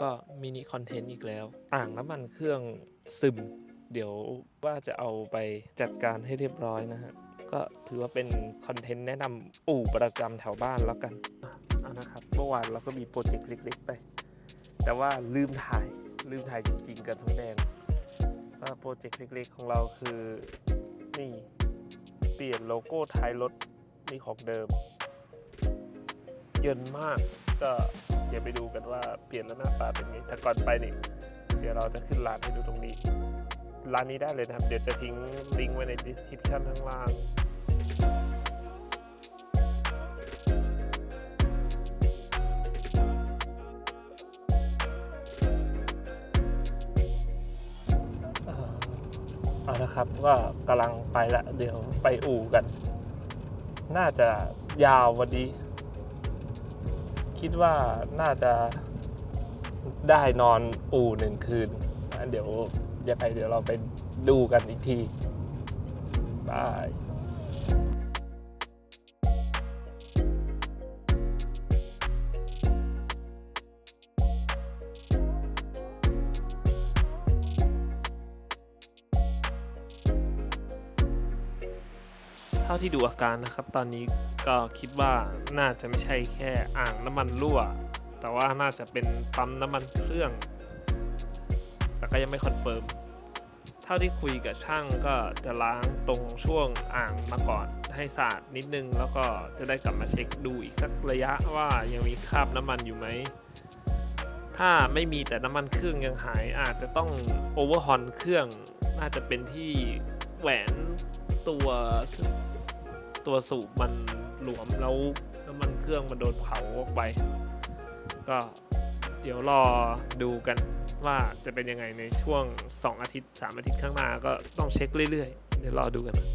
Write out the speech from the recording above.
ก็มินิคอนเทนต์อีกแล้ว อ่างน้ำมันเครื่องซึม เดี๋ยวว่าจะเอาไปจัดการให้เรียบร้อยนะฮะ ก็ถือว่าเป็นคอนเทนต์แนะนำอู่ประจำแถวบ้านแล้วกันเอานะครับ เมื่อวานเราก็มีโปรเจกต์เล็กๆไป แต่ว่าลืมถ่าย ลืมถ่ายจริงๆ กับทั้งแดงก็โปรเจกต์เล็กๆ ของเราคือนี่เปลี่ยนโลโก้ท้ายรถนี่ของเดิม เยินมากก็ ดี๋ยวไปดูกันว่าเปลี่ยนแล้วหน้าตาเป็นไงแต่ก่อนไปนี่เดี๋ยวเราจะขึ้นร้านให้ดูตรงนี้ ร้านนี้ได้เลยนะครับ เดี๋ยวจะทิ้งลิงก์ไว้ใน description ข้างล่างเอ่อเอาละครับก็กำลังไปละเดี๋ยวไปอู่กัน น่าจะยาววันนี้ คิดว่าน่าจะได้นอนอู่หนึ่งคืนเดี๋ยวยังไงเดี๋ยวเราไปดูกันอีกทีบาย เท่าที่ดูอาการนะครับ ตอนนี้ก็คิดว่าน่าจะไม่ใช่แค่อ่างน้ำมันรั่ว แต่ว่าน่าจะเป็นปั๊มน้ำมันเครื่อง แต่ก็ยังไม่คอนเฟิร์มเท่าที่คุยกับช่างก็จะล้างตรงช่วงอ่างมาก่อนให้สะอาดนิดนึง แล้วก็จะได้กลับมาเช็คดูอีกสักระยะว่ายังมีคราบน้ำมันอยู่ไหมถ้าไม่มีแต่น้ำมันเครื่องยังหายอาจจะต้องโอเวอร์ฮอนเครื่องน่าจะเป็นที่แหวนตัว ตัวสูบมันหลวมแล้วน้ำมันเครื่องมันโดนเผาออกไป ก็เดี๋ยวรอดูกันว่าจะเป็นยังไงในช่วง 2 อาทิตย์ 3 อาทิตย์ข้างหน้าก็ต้องเช็คเรื่อยๆ เดี๋ยวรอดูกันนะ